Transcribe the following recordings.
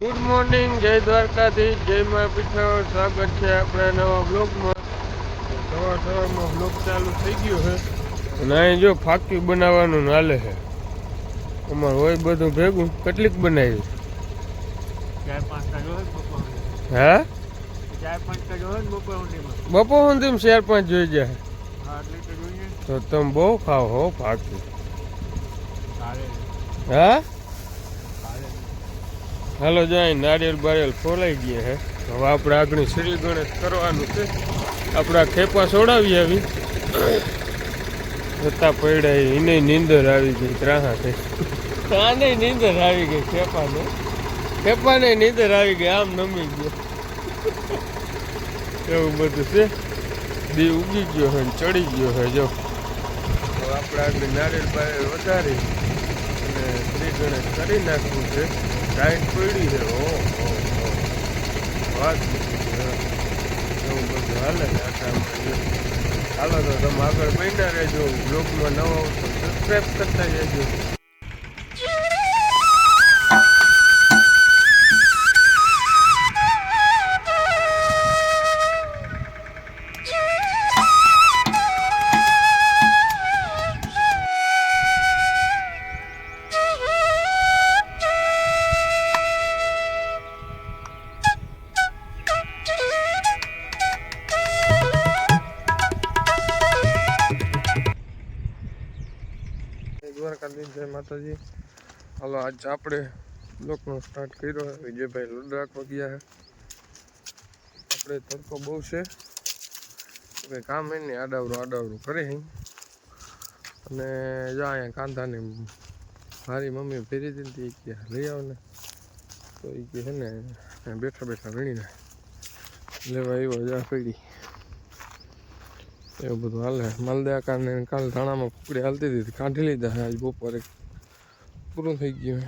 Good morning જય દ્વારકાધીશ જય મા પીઠાવર સ્વાગત છે આપણા નવા બ્લોગમાં સવાર સવારમાં બ્લોગ ચાલુ થઈ ગયો છે. અને અહીં જો ફાકી બનાવવાનું નાલે છે. અમારે હોય બધું ભેગું. કેટલીક બનાવી? હા? બપોર સુધી ચાર પાંચ જોઈ જાય તો તમે બહુ ખાવ હો ફાકી હા? હાલો જાય નારિયેલ બારિયેલ ફોલાઈ ગયા હે. હવે આપણે આગળ શ્રી ગણેશ કરવાનું છે. આપણા ખેપા છોડાવી આવી. છતાં પડ્યા એને નીંદર આવી ગઈ ત્રાહા થઈ. આને નીંદર આવી ગઈ ખેપાને. ખેપાને નીંદર આવી ગઈ, આમ નમી ગયો. એવું બધું છે. દી ઉગી ગયો ને ચડી ગયો હોય જો. આપણે આગળ નારિયેલ બારિયેલ વધારી અને શ્રી ગણેશ કરી નાખવું છે. ટાઈટ પડી છે ઓ. વાત. એવું બધું હાલે આટામાં જો. હાલો તો તમે આગળ બન્યા રહેજો બ્લોગમાં નવો સબસ્ક્રાઈબ કરતા જજો દ્વારકાધીશ જય માતાજી. હાલો, આજ આપણે બ્લોકનો સ્ટાર્ટ કર્યો વિજયભાઈ લુડ રાખવા ગયા આપણે તડકો બહુ છે. કંઈ કામ હોય ને આડાવરું આડાવરું કરે છે. અને જા અહીંયા કાંધાની મારી મમ્મી ફેરી દીધી કે લઈ આવ ને. તો એ કહે ને બેઠા બેઠા વીણીને લેવા આવ્યો, જા પડી. એવું બધું હાલે. માલદા કારણે કાલ ધાણામાં કુકડી હાલતી હતી કાઢી લીધા આજ બપોરે. પૂરું થઈ ગયું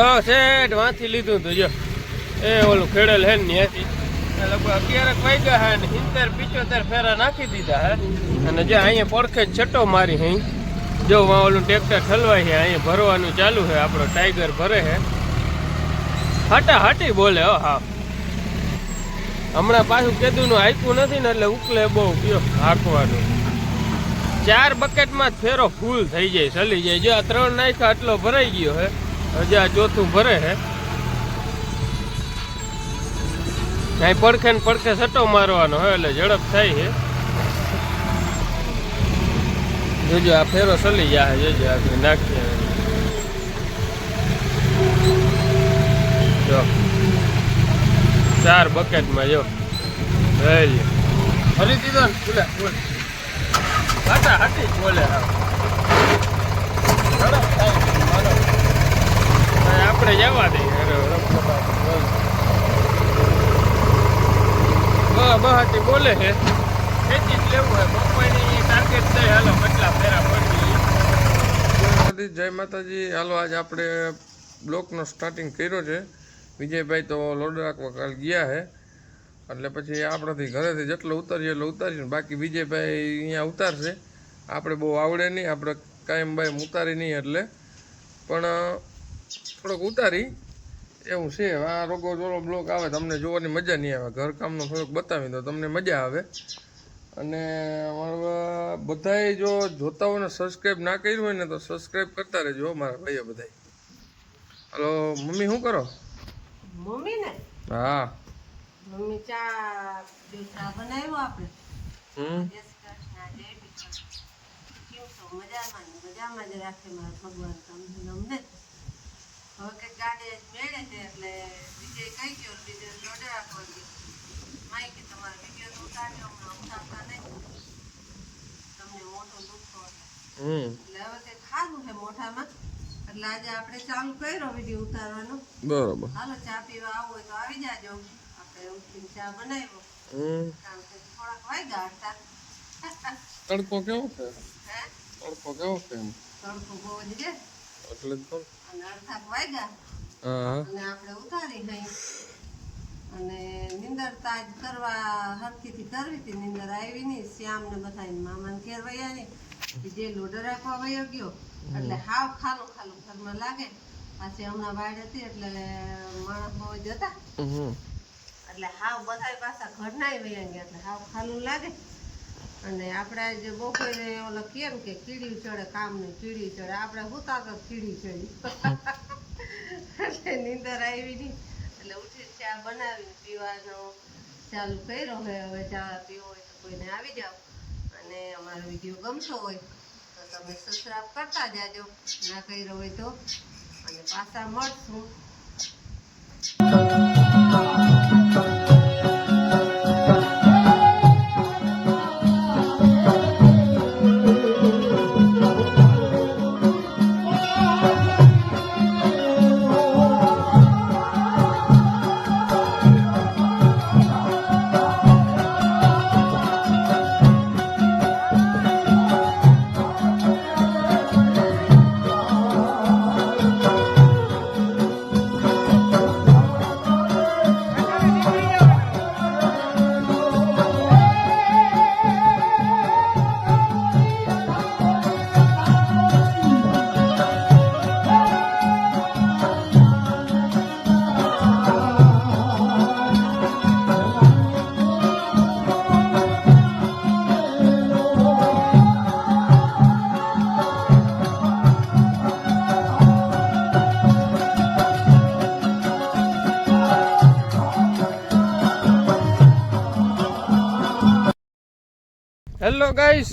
જો શેઠ, વાંચી લીધું તું, જો. એ ઓલું ખેડેલ હે ને ત્યાંથી. લગભગ અગિયાર વાગ્યા હે ને સિત્તેર, પિચોતેર ફેરા નાખી દીધા હે. અને જે અહીંયા પડખે છટ્ટો મારી હે, જો ઓલું ટ્રેક્ટર ઠલવાય છે અહીંયા ભરવાનું ચાલુ છે આપણો ટાઈગર ભરે છે હાટા હાટી બોલે, હો, હા. હમણાં પાછું કેદુનું આપ્યું નથી ને એટલે ઉકલે બહુ ગયો હાંકવાનું. ચાર બકેટમાં જ ફેરો ફૂલ થઈ જાય, ચલી જાય. જો આ ત્રણ નાખ્યા, આટલો ભરાઈ ગયો હે. હજી ચોથું ભરે હે. અહીં પડખે ને પડખે સટો મારવાનો હોય એટલે ઝડપ થાય છે જોજો, આ ફેરો ચલી જાય, જોજો આપણે નાખીએ. જો. ચાર બકેટમાં, જો. લઈ ફરી દીધો ને બોલે બોલ હાટા હાટી બોલે, હા. ઝડપ થાય. આપણે જવા દે. બહાટી બોલે છે. ખેતી જ લેવું હોય. બપોરની ટાર્ગેટ છે, હાલો, કેટલા ફેરા પડી જય માતાજી હાલો, આજ આપણે બ્લોકનો સ્ટાર્ટિંગ કર્યો છે. વિજયભાઈ તો લોડ રાખવા કાલ ગયા છે. એટલે પછી આપણાથી ઘરેથી જેટલો ઉતારીએ એટલો ઉતારીને બાકી વિજયભાઈ અહીંયા ઉતારશે. આપણે બહુ આવડે નહીં. આપણે કાયમ બાયમ ઉતારી નહીં એટલે. પણ થોડોક ઉતારી. એવું છે. આ રોગો જોડો બ્લોક આવે તમને જોવાની મજા નહીં આવે. ઘરકામનો થોડોક બતાવી દો તમને મજા આવે. અને અમારા બધાએ જો જોતા હોય ને સબસ્ક્રાઈબ ના કર્યું હોય ને તો સબસ્ક્રાઈબ કરતા રહેજો મારા ભાઈઓ બધાય હલો મમ્મી શું કરો? મમ્મી ને? હા. મમ્મી ચા જો ચા બનાવ્યો આપણે હમ? મજામાં મજામાં જ રાખે મારા ભગવાન. તમને હવે કે ગાડી મેળે છે એટલે વિજય કઈ ગયો બીજે લોડે રાખવા ગયો કે તમારે વીડિયો તો ઉતાર્યો હમણાં ઉતારતા નહીં. તમને મોટો દુઃખ એટલે હવે કે ખાધું છે મોઢામાં. એટલે આજે આપણે ચાલુ કર્યો વીડિયો ઉતારવાનો. બરોબર. હાલો ચા પીવા આવું હોય તો આવી જાજો. આપણે ઉઠીને ચા બનાવ્યો. કારણ કે થોડાક વાગ્યા હતા તડકો કેવો છે? હે? તડકો કેવો છે તડકો બહુ જ છે. એટલે જ કહું. અને અડધાક વાગ્યા. હા હા. અને આપણે ઉતારી ગઈ અને નિંદર તાજ કરવા હરખીથી કરવી હતી. નિંદર આવી નહીં. શ્યામ ને બધા મામાને ઘેર વયા નહીં. જે લોડર રાખવા વયો ગયો. એટલે હાવ ખાલું ખાલું ઘરમાં લાગે. પાછી હમણાં વાડ હતી એટલે માણસ બહુ જ હતા. એટલે હાવ બધાય પાછા ઘરના વયા ગયા. એટલે હાવ ખાલું લાગે. અને આપણે જે બપોરે ઓલો કેમ કે કીડી ચડે કામ ને કીડી ચડે, આપણે હુતા તો કીડી ચડી. એટલે નીંદર આવી નહીં. એટલે ઉઠી ચા બનાવીને પીવાનો ચાલુ કર્યો. હોય હવે ચા પીવો હોય તો કોઈને આવી જાઓ. અને અમારો વીડિયો ગમતો હોય તો તમે સબસ્ક્રાઈબ કરતા જાજો. ના કર્યો હોય તો. અને પાછા મળશું. ગાઈસ,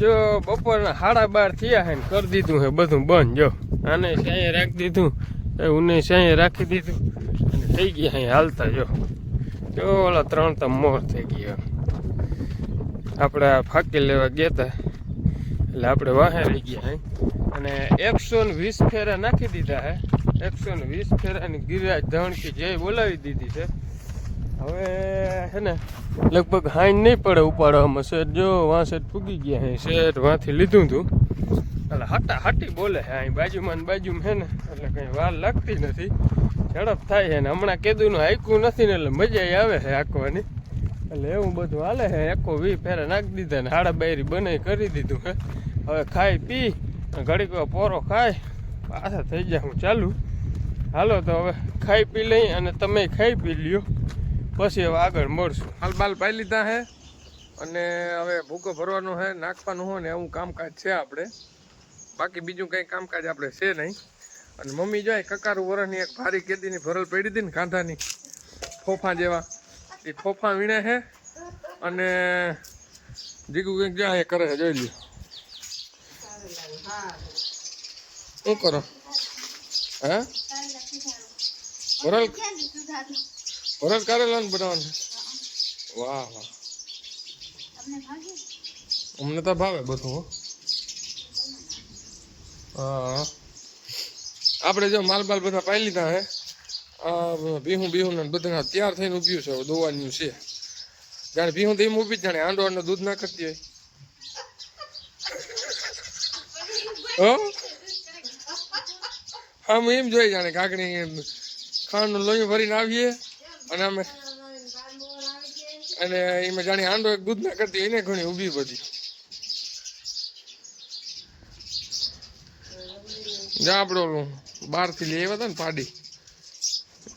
જો બપોરના સાડા બાર થયા હે ને કરી દીધું હે બધું બંધ, જો. આને સાંયે રાખી દીધું ઉને સાંયે રાખી દીધું અને થઈ ગયા અહીં હાલતા, જો. જો ઓલા ત્રણ તો મોર થઈ ગયા. આપણે ફાકી લેવા ગયા હતા એટલે આપણે વાહે રહી ગયા હે. અને એકસો ને વીસ ફેરા નાખી દીધા હે. એકસો ને વીસ ફેરાની ગિરિરાજ ધણકી જય બોલાવી દીધી છે હવે હે ને, લગભગ હાઈન નહીં પડે ઉપાડવામાં. શેઠ જો, વાં શેઠ પૂગી ગયા હે. શેઠ વાંથી લીધું હતું એટલે હટા હટી બોલે હે અહીં બાજુમાં ને બાજુમાં હે ને, એટલે કંઈ વાર લાગતી નથી. ઝડપ થાય છે ને. હમણાં કેદુનું હાઈકું નથી ને, એટલે મજા આવે છે હાંકવાની. એટલે એવું બધું હાલે છે એકો વી ફેરા નાખી દીધા ને, હાડા બાયરી બનાવી કરી દીધું હે. હવે ખાઈ પી ઘડીક પોરો ખાય, પાછા થઈ જાય હું ચાલુ. હાલો તો હવે ખાઈ પી લઈ અને તમે ખાઈ પી લ્યો. પછી હવે આગળ મળશું. હાલ બાલ પાઈ લીધા હે અને હવે ભૂકો ભરવાનો હે, નાખવાનું હોય ને એવું કામકાજ છે આપણે. બાકી બીજું કંઈ કામકાજ આપણે છે નહીં. અને મમ્મી જાય કકારું વરસની એક ભારી કેદીની ભરલ પડી હતી ને કાંધાની ફોફા જેવા. એ ફોફા વીણે છે અને જીગુ કંઈક જાય કરે છે, જોઈ લ્યો. શું કરો? હે? ભરલ ભરલ કારેલા ને બનાવવાનું વાહ વાહ. અમને તો ભાવે બધું હો. આપણે જો માલ બાલ બધા પાઈ લીધા હે આ ભીહું ભીહું ને બધા તૈયાર થઈને ઉભ્યું છે દોવાનું છે. જાણે બીહું તો એમ ઊભી જાણે આંડો આંડો દૂધ ના કરતી હોય. હા? હું એમ જોઈ જાણે કાકડી ખાંડનું લોહી ભરીને આવીએ. અને અમે અને એમાં જાણે આંડો એક દૂધ ના કરતી એને ઘણી ઊભી બધી. જા આપણે ઓલું બહારથી લઈ આવ્યા ને પાડી.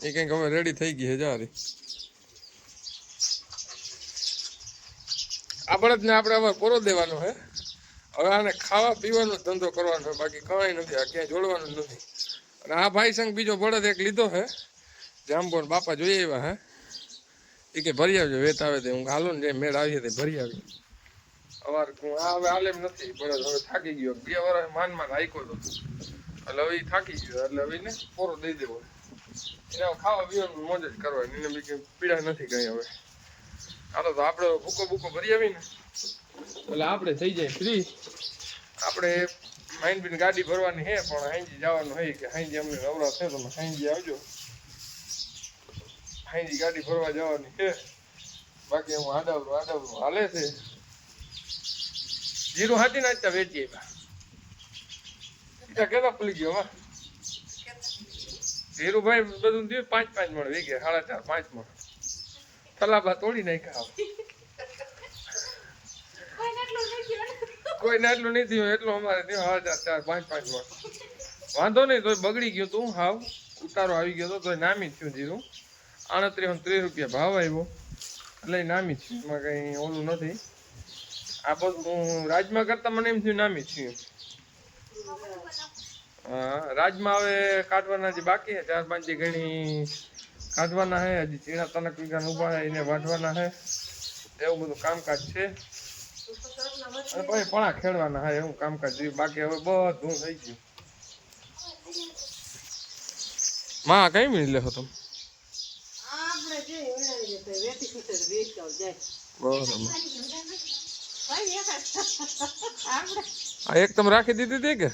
એ કંઈક હવે રેડી થઈ ગઈ છે જા રે આ બળદને આપણે હવે કોરો દેવાનો હે. હવે આને ખાવા પીવાનો ધંધો કરવાનો બાકી કઈ નથી, આ ક્યાંય જોડવાનું નથી. અને આ ભાઈ સંગ બીજો બળદ એક લીધો હે. જાંબોન બાપા જોઈએ આવ્યા હા? એ કે ભરી આવજો વેત આવે તે હું હાલો ને મેળ આવીએ તે ભરી આવજો. અવાર હું આ હવે હાલે નથી પણ હવે થાકી ગયો. બે વાર માન માન હાઈકો હતો એટલે હવે થાકી ગયો એટલે હવે ને પોરો દઈ દેવો. એને ખાવા પીવાનું મોજ જ કરવાની એને બીજી પીડા નથી કઈ હવે. હાલો તો આપણે ભૂકો ભૂકો ભરી આવી ને. એટલે આપણે થઈ જાય ફ્રી આપણે માઇન્ડ બીન ગાડી ભરવાની છે પણ હાંજી જવાનું હોય કે હાંજી અમને નવરા છે તમે હાંજી આવજો. હાંજી ગાડી ફરવા જવાની છે. બાકી હું આડાવડું આડાવડું હાલે છે. જીરું હાથી નાચતા વેચીએ કેટલા ખુલી ગયો વા ધીરુભાઈ બધું દે પાંચ પાંચ મણ વીઘે, સાડા ચાર, પાંચ મણ. તલાબા તોડી નાખ્યા કોઈ એટલું નહીં થયું એટલું અમારે થયું સાડા ચાર ચાર, પાંચ પાંચ મણ. વાંધો નહીં, તોય બગડી ગયું તું, હાવ. ઉતારો આવી ગયો તો નામી થયું જીરું. આડત્રીસ ત્રીસ રૂપિયા ભાવ આવ્યો એટલે નામી છે, એમાં કઈ ઓલું નથી. આ બધું રાજમાં કરતા મને એમ થયું નામી થયું હા, રાજમાં હવે કાઢવાના જે બાકી છે, ચાર પાંચ જે ઘણી કાઢવાના છે, હજી ચીણા તનક વીઘા ઊભા છે, એને વાઢવાના છે. એવું બધું કામકાજ છે. અને પછી પણા ખેડવાના હા એવું કામકાજ જોયું બાકી હવે બધું થઈ ગયું. માં કઈ મિનિટ લેખો તમે આપણે જે વિનાવી દે તો વેટી ખૂટે તો વેચાવ જાય બરાબર. ભાઈ એક આ એક તમે રાખી દીધી હતી કે.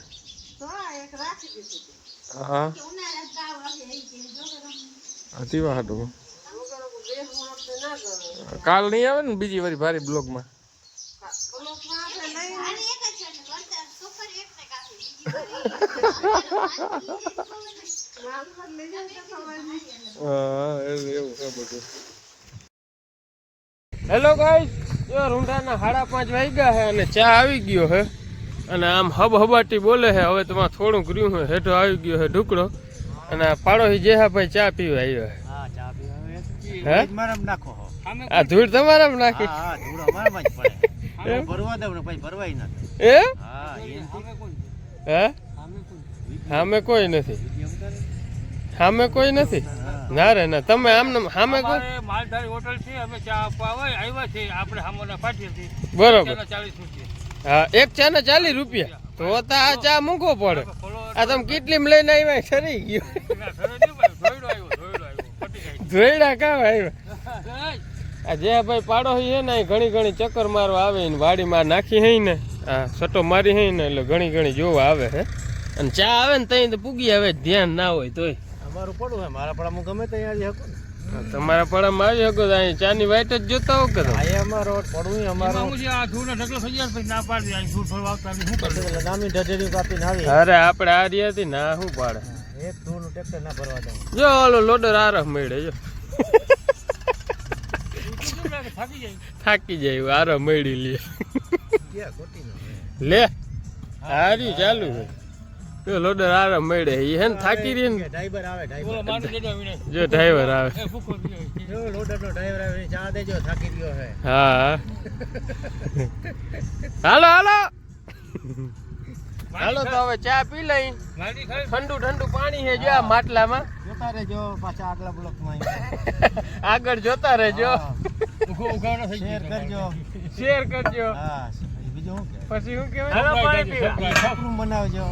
હા. હતી વાત કાલ નહીં આવે ને બીજી વારી ભારી બ્લોગમાં? એવું છે બધું. હેલો ગાઈસ જો રૂંઢાના સાડા પાંચ વાગ્યા છે અને ચા આવી ગયો છે અને આમ હબ હબાટી બોલે છે હવે તમારે થોડું રહ્યું છે હેઠો આવી ગયો છે ઢુકડો. અને પાડોશી ચા પીવા આવ્યો છે ચા પીવા હે? મારામ નાખો આ ધૂળ તમારા નાખી? હા હા ધૂળો મારામાં જ પડે. એમ? ભરવા દઉં પછી ભરવાય ના એ હા? સામે કોઈ નથી. સામે કોઈ નથી? ના રે ના. તમે આમ ને સામે કોઈ? માલધારી હોટલ છે અમે ચા આપવા આવે આવ્યા છે આપણે સામાના બરોબર. ચાના ચાલીસ રૂપિયા. હા એક ચા ને ચાલીસ રૂપિયા? તો તો આ ચા મૂકવો પડે. આ તમે કેટલી લઈને આવ્યા ખરી ગયો. ધોઈડો કામ આવ્યા? આ જે ભાઈ પાડો છે ને ઘણી ઘણી ચક્કર મારવા આવે ને વાડીમાં નાખી હે ને આ સટો મારી હે ને એટલે ઘણી ઘણી જોવા આવે હે. અને ચા આવે ને તઈ તો પૂગી આવે ધ્યાન ના હોય તોય. અમારું પડું હે મારા પડામાં ગમે તો અહીંયા હકો ને. આ તમારા પડામાં આવી શકો તો અહીં ચાની વાઈટ જ જોતા હો કે આ અમારો પડું અમારો આ ધૂળનો ઢગલો થઈ જાય પછી ના પાડી અહીં ધૂળ ફરવા આવતા શું કરે નામી ઢઢેરી કાપીને આવી. અરે આપણે આ રહ્યા હતી ના શું પાડે? એક ધૂળનું ટ્રેક્ટર ના ભરવા દઉં. જો ઓલો લોડર આરખ મળે જો. થાકી જાય આરખ મળી લે. લે હારી ચાલુ છે. જો લોડર આરામ મળે. એ હે ને થાકી રહી ને? ડ્રાઈવર આવે ડ્રાઈવર જો ડ્રાઈવર આવે. ડ્રાઈવર ચા દેજો થાકી ગયો હે. હા. હાલો હાલો. હાલો તો હવે ચા પી લઈ. ઠંડુ ઠંડુ પાણી છે જો આ માટલામાં. જોતા રહેજો પાછા આગલા બ્લોકમાં આગળ જોતા રહેજો. થઈ શેર કરજો. શેર કરજો. હા બીજું શું કે પછી શું કહેવાય. પીવા. બનાવજો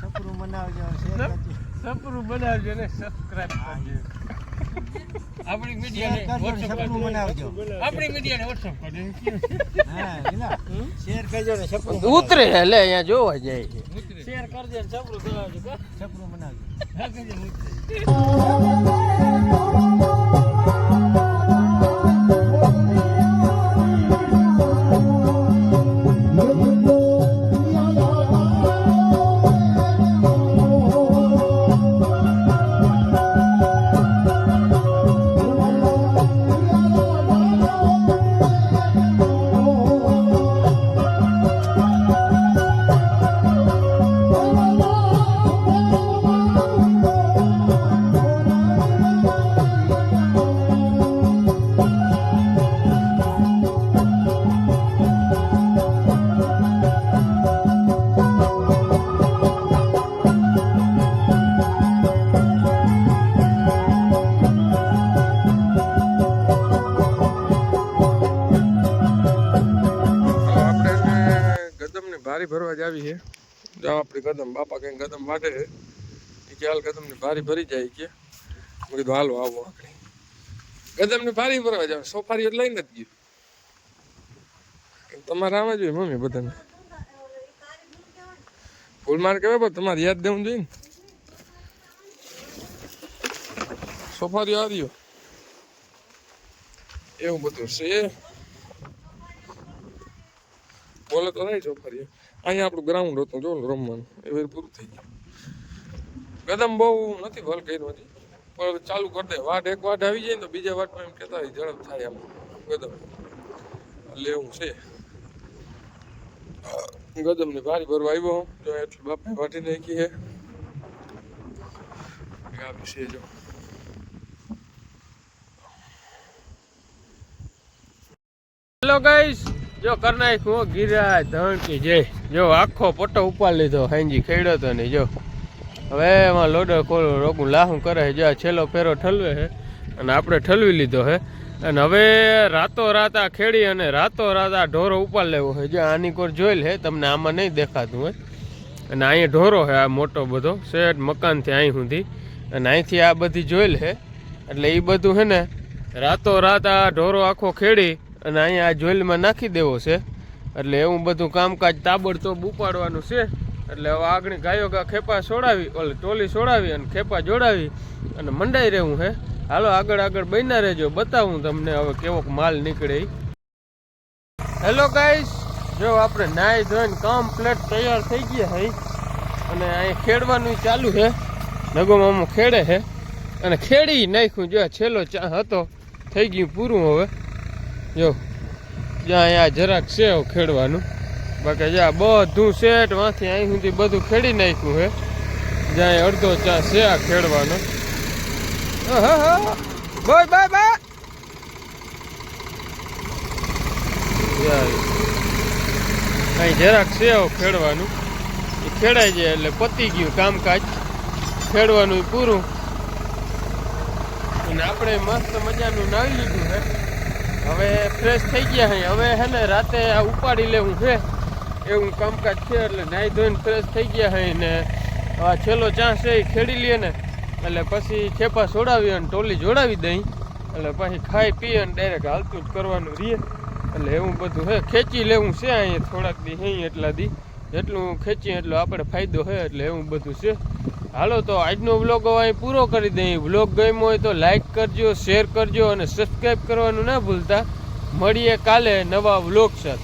છપરું બનાવજો શેર કરજો સપરું બનાવજો ને સબસ્ક્રાઇબ કરજો. આપણી મીડિયાને બનાવજો. આપણી મીડિયાને WhatsApp કરજો. હા લીલા શેર કરજો ને ઉતરે લે અહીંયા જોવા જાય છે. શેર કરજો ને સપરું બનાવજો. હા, કહેજો, ઉતરે. આવી છે. જાવ આપણી કદમ, બાપા કઈ કદમ વાટે છે. એ કે હાલ કદમની ભારી ભરી જાય કે. મેં કીધું, હાલો, આવો આપણે. કદમની ભારી ભરવા જાવ સોફારી લઈને જ ગયું. તમારે આવવા જોઈએ મમ્મી બધાને. ફૂલ માર કહેવાય, પણ તમારે યાદ દેવું જોઈએ ને. સોફારીઓ આવ્યો એવું બધું છે. બોલે તો નહીં ચોફરીએ અહીંયા આપણું ગ્રાઉન્ડ હતું જો રમવાનું. એ પૂરું થઈ ગયું. કદમ બહુ નથી ભલ કર્યું હજી. પણ ચાલુ કરી દે. વાટ એક વાટ આવી જાય તો બીજા વાટમાં એમ કહેતા હોય, ઝડપ થાય આમ. ગદમ. લેવું છે. ગદમની ભારી ભરવા આવ્યો હું. જો એટલી બાપે વાટી નાખી છે. આવી છે જો. હેલો ગાઈસ જો કર નાખ્યું ગિરા ધણ કે જય જો આખો પટ્ટો ઉપાડ લીધો, હાંજી ખેડ્યો તો ને જો. હવે એમાં લોડર ખોલો રોગું લાહું કરે છે. જો આ છેલ્લો ફેરો ઠલવે છે અને આપણે ઠલવી લીધો છે. અને હવે રાતો રાત આ ખેડી અને રાતો રાત આ ઢોરો ઉપાડ લેવો છે. જો આની કોર જોઈ લે તમને આમાં નહીં દેખાતું હોય. અને અહીંયા ઢોરો છે, આ મોટો બધો. શેઠ મકાનથી અહીં સુધી. અને અહીંથી આ બધી જોઈ લે એટલે એ બધું છે ને, રાતો રાત આ ઢોરો આખો ખેડી અને અહીંયા આ જોઈલમાં નાખી દેવો છે. એટલે એવું બધું કામકાજ તાબડતોબ ઉપાડવાનું છે. એટલે હવે આગળ ગાયો ગા ખેપા છોડાવી ઓલે ટોલી છોડાવી અને ખેપા જોડાવી અને મંડાઈ રહેવું હે. હાલો આગળ આગળ બન્યા રહેજો. બતાવું તમને હવે કેવોક માલ નીકળે. હેલો ગાઈસ જો આપણે નાહી ધોઈને કમ્પ્લેટ તૈયાર થઈ ગયા હે. અને અહીં ખેડવાનું ચાલુ છે નગો મામો ખેડે છે અને ખેડી નાખ્યું જો છેલ્લો ચા હતો. થઈ ગયું પૂરું હવે. જો, જ્યાં અહીંયા જરાક છે ખેડવાનું. બાકી જ્યાં બધું સેટમાંથી અહીં સુધી બધું ખેડી નાખ્યું છે. જ્યાં અડધો ચા છે આ ખેડવાનો. બાય બાય બાય અહીં જરાક હવે ખેડવાનું. એ ખેડાઈ જાય એટલે પતી ગયું કામકાજ. ખેડવાનું પૂરું. અને આપણે મસ્ત મજાનું નાવી લીધું છે. હવે ફ્રેશ થઈ ગયા છે. હવે હે ને રાતે આ ઉપાડી લેવું છે. એવું કામકાજ છે એટલે નાહી ધોઈને ફ્રેશ થઈ ગયા છે ને આ છેલ્લો ચાન્સ છે એ ખેડી લઈએ ને. એટલે પછી ખેપા છોડાવી અને ટોલી જોડાવી દઈ. એટલે પછી ખાઈ પી અને ડાયરેક્ટ હાલતું જ કરવાનું રહીએ એટલે એવું બધું હે ખેંચી લેવું છે અહીંયા થોડાક દી, અહીં એટલા દી. જેટલું ખેંચીએ એટલો આપણે ફાયદો છે. એટલે એવું બધું છે. હાલો, તો આજનો વ્લોગ અહીં પૂરો કરી દઈએ. વ્લોગ ગમ્યો હોય તો લાઈક કરજો શેર કરજો અને સબસ્ક્રાઈબ કરવાનું ના ભૂલતા. મળીએ કાલે નવા વ્લોગ સાથે.